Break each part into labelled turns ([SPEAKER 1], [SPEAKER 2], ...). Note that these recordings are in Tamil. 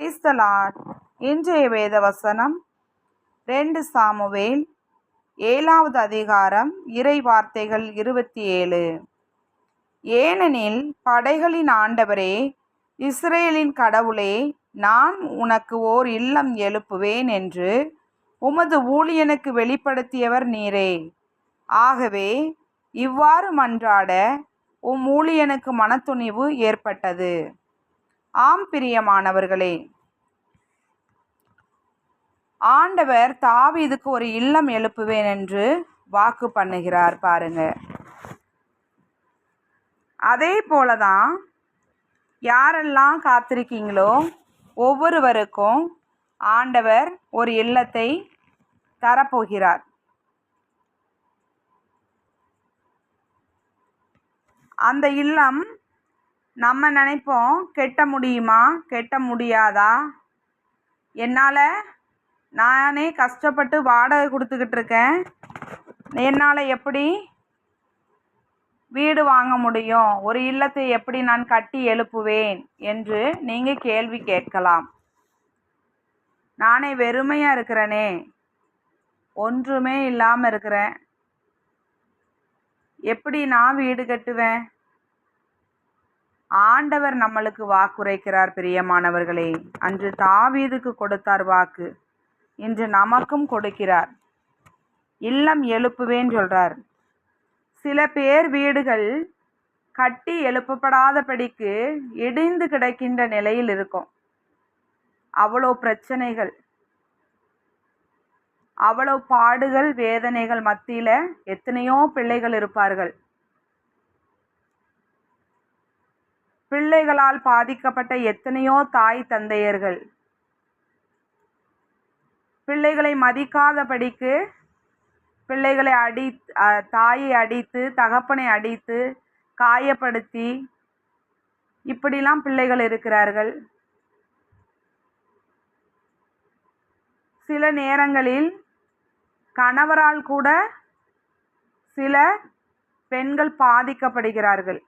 [SPEAKER 1] கிறிஸ்தலாட் இன்றைய வேத வசனம் ரெண்டு சாமுவேல் ஏழாவது அதிகாரம் இறை வார்த்தைகள் இருபத்தி ஏழு. ஏனெனில் படைகளின் ஆண்டவரே இஸ்ரேலின் கடவுளே நான் உனக்கு ஓர் இல்லம் எழுப்புவேன் என்று உமது ஊழியனுக்கு வெளிப்படுத்தியவர் நீரே. ஆகவே இவ்வாறு மன்றாட உம் ஊழியனுக்கு மனத்துணிவு ஏற்பட்டது. ஆம் பிரியமானவர்களே ஆண்டவர் தாவீதுக்கு ஒரு இல்லம் எழுப்புவேன் என்று வாக்கு பண்ணுகிறார் பாருங்க. அதே போலதான் யாரெல்லாம் காத்திருக்கீங்களோ ஒவ்வொருவருக்கும் ஆண்டவர் ஒரு இல்லத்தை தரப்போகிறார். அந்த இல்லம் நம்ம நினைப்போம் கெட்ட முடியுமா கெட்ட முடியாதா? என்னால் நானே கஷ்டப்பட்டு வாடகை கொடுத்துக்கிட்டு இருக்கேன். என்னால் எப்படி வீடு வாங்க முடியும்? ஒரு இல்லத்தை எப்படி நான் கட்டி எழுப்புவேன்? என்று நீங்கள் கேள்வி கேட்கலாம். நானே வெறுமையாக இருக்கிறேனே. ஒன்றுமே இல்லாமல் இருக்கிறேன். எப்படி நான் வீடு கட்டுவேன்? ஆண்டவர் நம்மளுக்கு வாக்குரைக்கிறார் பிரியமானவர்களே. அன்று தாவீதுக்கு கொடுத்தார் வாக்கு. இன்று நமக்கும் கொடுக்கிறார். இல்லம் எழுப்புவேன் சொல்றார். சில பேர் வீடுகள் கட்டி எழுப்பப்படாதபடிக்கு இடிந்து கிடக்கின்ற நிலையில் இருக்கும். அவ்வளோ பிரச்சனைகள். அவ்வளோ பாடுகள் வேதனைகள் மத்தியில் எத்தனையோ பிள்ளைகள் இருப்பார்கள். பிள்ளைகளால் பாதிக்கப்பட்ட எத்தனையோ தாய் தந்தையர்கள். பிள்ளைகளை மதிக்காதபடிக்கு பிள்ளைகளை அடி தாயை அடித்து தகப்பனை அடித்து காயப்படுத்தி இப்படிலாம் பிள்ளைகள் இருக்கிறார்கள். சில நேரங்களில் கணவரால் கூட சில பெண்கள் பாதிக்கப்படுகிறார்கள்.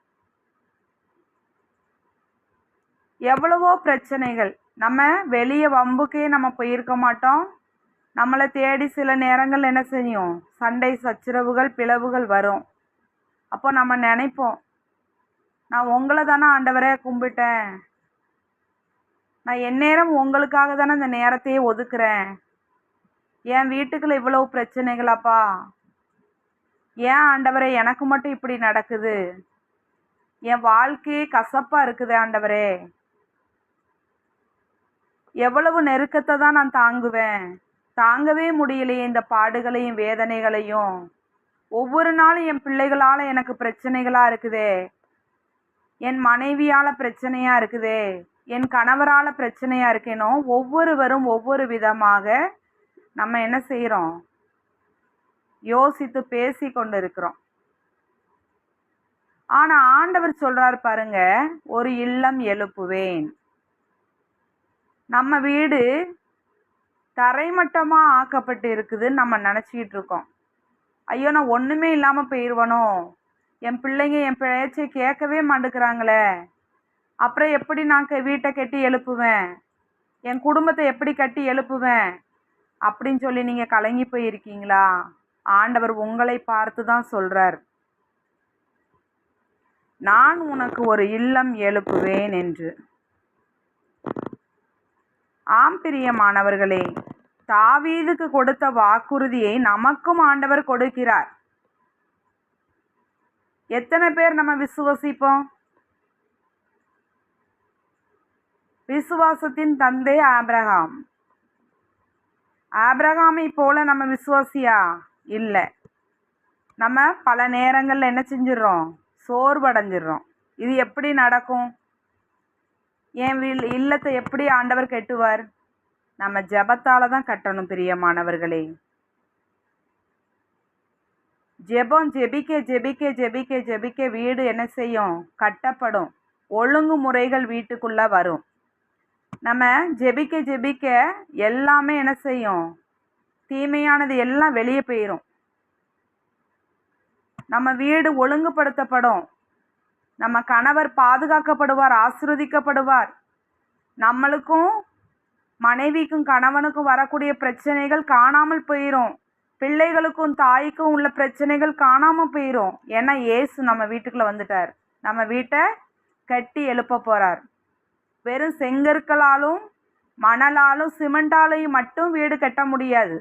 [SPEAKER 1] எவ்வளவோ பிரச்சனைகள். நம்ம வெளியே வம்புக்கே நம்ம போயிருக்க மாட்டோம். நம்மளை தேடி சில நேரங்கள் என்ன செய்யும்? சண்டை சச்சரவுகள் பிளவுகள் வரும். அப்போ நம்ம நினைப்போம் நான் உங்களை தானே ஆண்டவரே கும்பிட்டேன். நான் எந்நேரம் உங்களுக்காக தானே இந்த நேரத்தையே ஒதுக்குறேன். என் வீட்டுக்குள்ள இவ்வளவு பிரச்சனைகளாப்பா? ஏன் ஆண்டவரே எனக்கு மட்டும் இப்படி நடக்குது? என் வாழ்க்கையே கசப்பாக இருக்குது ஆண்டவரே. எவ்வளவு நெருக்கத்தை தான் நான் தாங்குவேன். தாங்கவே முடியலையே இந்த பாடுகளையும் வேதனைகளையும். ஒவ்வொரு நாளும் என் பிள்ளைகளால் எனக்கு பிரச்சனைகளாக இருக்குதே. என் மனைவியால் பிரச்சனையாக இருக்குதே. என் கணவரால் பிரச்சனையாக இருக்கேனோ ஒவ்வொருவரும் ஒவ்வொரு விதமாக நம்ம என்ன செய்கிறோம் யோசித்து பேசி கொண்டு இருக்கிறோம் ஆனால் ஆண்டவர் சொல்கிறார் பாருங்க ஒரு இல்லம் எழுப்புவேன். நம்ம வீடு தரைமட்டமாக ஆக்கப்பட்டு இருக்குதுன்னு நம்ம நினச்சிக்கிட்டு இருக்கோம். ஐயோ நான் ஒன்றுமே இல்லாமல் போயிடுவனோ என் பிள்ளைங்க என் பேச்சை கேட்கவே மாட்டேங்கிறாங்களே. அப்புறம் எப்படி நான் வீட்டை கட்டி எழுப்புவேன்? என் குடும்பத்தை எப்படி கட்டி எழுப்புவேன்? அப்படின்னு சொல்லி நீங்கள் கலங்கி போயிருக்கீங்களா? ஆண்டவர் உங்களை பார்த்து தான் சொல்கிறார் நான் உனக்கு ஒரு இல்லம் எழுப்புவேன் என்று. பிரியமானவர்களே தாவீதுக்கு கொடுத்த வாக்குறுதியை நமக்கும் ஆண்டவர் கொடுக்கிறார். எத்தனை பேர் நம்ம விசுவசிப்போம்? விசுவாசத்தின் தந்தை ஆப்ரஹாம் ஆப்ரஹாமை போல நம்ம விசுவாசியா? இல்லை. நம்ம பல நேரங்களில் என்ன செஞ்சிடறோம் சோர்வடைஞ்சிடுறோம் இது எப்படி நடக்கும்? என் வில் இல்லத்தை எப்படி ஆண்டவர் கெட்டுவார்? நம்ம ஜபத்தால் தான் கட்டணும் பிரியமானவர்களே. ஜெபம் ஜெபிக்க ஜெபிக்க ஜெபிக்க ஜெபிக்க வீடு என்ன செய்யும்? கட்டப்படும். ஒழுங்குமுறைகள் வீட்டுக்குள்ளே வரும். நம்ம ஜெபிக்க ஜெபிக்க எல்லாமே என்ன செய்யும்? தீமையானது எல்லாம் வெளியே போயிடும் நம்ம வீடு ஒழுங்குபடுத்தப்படும். நம்ம கணவர் பாதுகாக்கப்படுவார் ஆசிர்வதிக்கப்படுவார். நம்மளுக்கும் மனைவிக்கும் கணவனுக்கும் வரக்கூடிய பிரச்சனைகள் காணாமல் போயிடும் பிள்ளைகளுக்கும் தாய்க்கும் உள்ள பிரச்சனைகள் காணாமல் போயிடும் ஏன்னா ஏசு நம்ம வீட்டுக்குள்ளே வந்துட்டார். நம்ம வீட்டை கட்டி எழுப்ப போகிறார் வெறும் செங்கற்களாலும் மணலாலும் சிமெண்டாலையும் மட்டும் வீடு கட்ட முடியாது.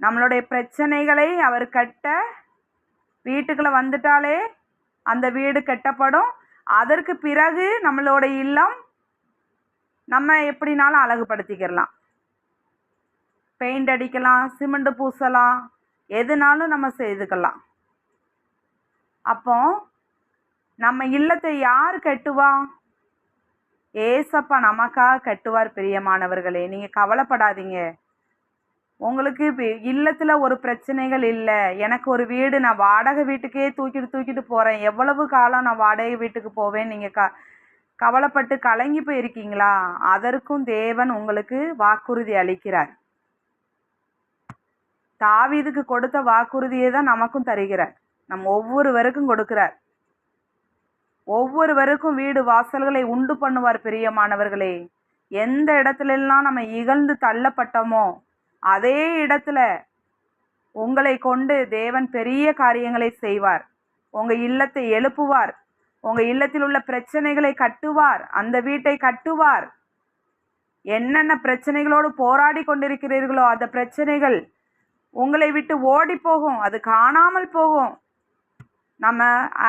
[SPEAKER 1] நம்மளுடைய பிரச்சனைகளை அவர் கட்ட வீட்டுக்குள்ள வந்துட்டாலே அந்த வீடு கட்டப்படும். அதற்கு பிறகு நம்மளோட இல்லம் நம்ம எப்படினாலும் அழகுபடுத்திக்கிறலாம் பெயிண்ட் அடிக்கலாம் சிமெண்ட் பூசலாம் எதுனாலும் நம்ம செய்துக்கலாம். அப்போ நம்ம இல்லத்தை யார் கட்டுவா? ஏசப்பா நமக்காக கட்டுவார் பிரியமானவர்களே. நீங்கள் கவலைப்படாதீங்க. உங்களுக்கு இல்லத்தில் ஒரு பிரச்சனைகள் இல்லை. எனக்கு ஒரு வீடு நான் வாடகை வீட்டுக்கே தூக்கிட்டு தூக்கிட்டு போகிறேன் எவ்வளவு காலம் நான் வாடகை வீட்டுக்கு போவேன்? நீங்கள் க கவலைப்பட்டு கலங்கி போயிருக்கீங்களா? அதற்கும் தேவன் உங்களுக்கு வாக்குறுதி அளிக்கிறார். தாவீதுக்கு கொடுத்த வாக்குறுதியை தான் நமக்கும் தருகிறார். நம் ஒவ்வொருவருக்கும் கொடுக்கிறார். ஒவ்வொருவருக்கும் வீடு வாசல்களை உண்டு பண்ணுவார் பிரியமானவர்களே. எந்த இடத்துலெல்லாம் நம்ம இகழ்ந்து தள்ளப்பட்டோமோ அதே இடத்துல உங்களை கொண்டு தேவன் பெரிய காரியங்களை செய்வார். உங்கள் இல்லத்தை எழுப்புவார். உங்க இல்லத்தில் உள்ள பிரச்சனைகளை கட்டுவார் அந்த வீட்டை கட்டுவார். என்னென்ன பிரச்சனைகளோடு போராடி கொண்டிருக்கிறீர்களோ அந்த பிரச்சனைகள் உங்களை விட்டு ஓடி போகும் அது காணாமல் போகும். நம்ம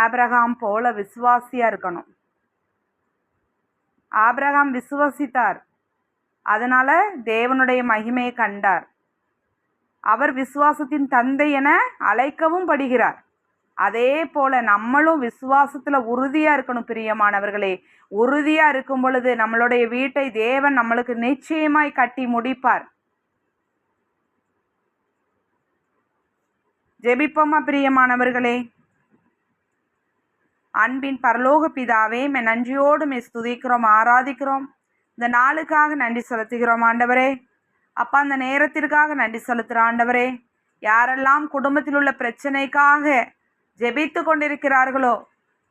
[SPEAKER 1] ஆப்ரஹாம் போல விசுவாசியா இருக்கணும். ஆப்ரஹாம் விசுவசித்தார். அதனால தேவனுடைய மகிமையை கண்டார். அவர் விசுவாசத்தின் தந்தை என அழைக்கவும் படுகிறார். அதே போல நம்மளும் விசுவாசத்துல உறுதியா இருக்கணும் பிரியமானவர்களே. உறுதியா இருக்கும் பொழுது நம்மளுடைய வீட்டை தேவன் நம்மளுக்கு நிச்சயமாய் கட்டி முடிப்பார். ஜெபிப்போமா பிரியமானவர்களே? அன்பின் பரலோக பிதாவே மே நன்றியோடு மே ஸ்துதிக்கிறோம் ஆராதிக்கிறோம். இந்த நாளுக்காக நன்றி செலுத்துகிறோம் ஆண்டவரே. அப்பா அந்த நேரத்திற்காக நன்றி செலுத்துகிற ஆண்டவரே. யாரெல்லாம் குடும்பத்தில் உள்ள பிரச்சனைக்காக ஜெபித்து கொண்டிருக்கிறார்களோ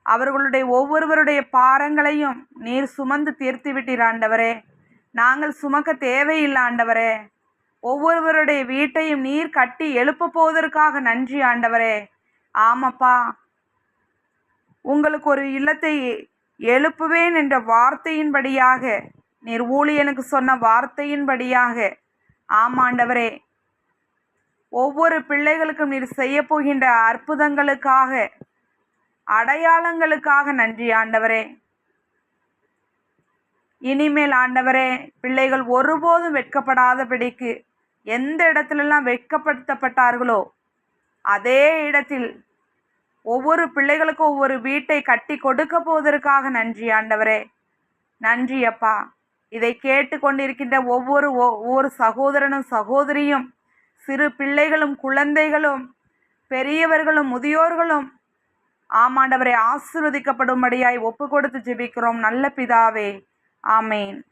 [SPEAKER 1] அவர்களுடைய ஒவ்வொருவருடைய பாரங்களையும் நீர் சுமந்து தீர்த்து விட்டீர் ஆண்டவரே. நாங்கள் சுமக்க தேவையில்லை ஆண்டவரே. ஒவ்வொருவருடைய வீட்டையும் நீர் கட்டி எழுப்ப போவதற்காக நன்றி ஆண்டவரே. ஆமாப்பா. உங்களுக்கு ஒரு இல்லத்தை எழுப்புவேன் என்ற வார்த்தையின்படியாக நீர் ஊழியனுக்கு சொன்ன வார்த்தையின்படியாக. ஆமாண்டவரே. ஒவ்வொரு பிள்ளைகளுக்கும் நீர் செய்ய போகின்ற அற்புதங்களுக்காக அடையாளங்களுக்காக நன்றி ஆண்டவரே. இனிமேல் ஆண்டவரே பிள்ளைகள் ஒருபோதும் வெட்கப்படாதபடிக்கு எந்த இடத்துலலாம் வெட்கப்படுத்தப்பட்டார்களோ அதே இடத்தில் ஒவ்வொரு பிள்ளைகளுக்கும் ஒவ்வொரு வீட்டை கட்டி கொடுக்க போவதற்காக நன்றி ஆண்டவரே. நன்றி அப்பா. இதை கேட்டு கொண்டிருக்கின்ற ஒவ்வொரு ஒ- ஒவ்வொரு சகோதரனும் சகோதரியும் சிறு பிள்ளைகளும் குழந்தைகளும் பெரியவர்களும் முதியோர்களும் ஆமாண்டவரை ஆசிர்வதிக்கப்படும்படியாய் ஒப்பு கொடுத்து ஜெபிக்கிறோம். நல்ல பிதாவே ஆமேன்.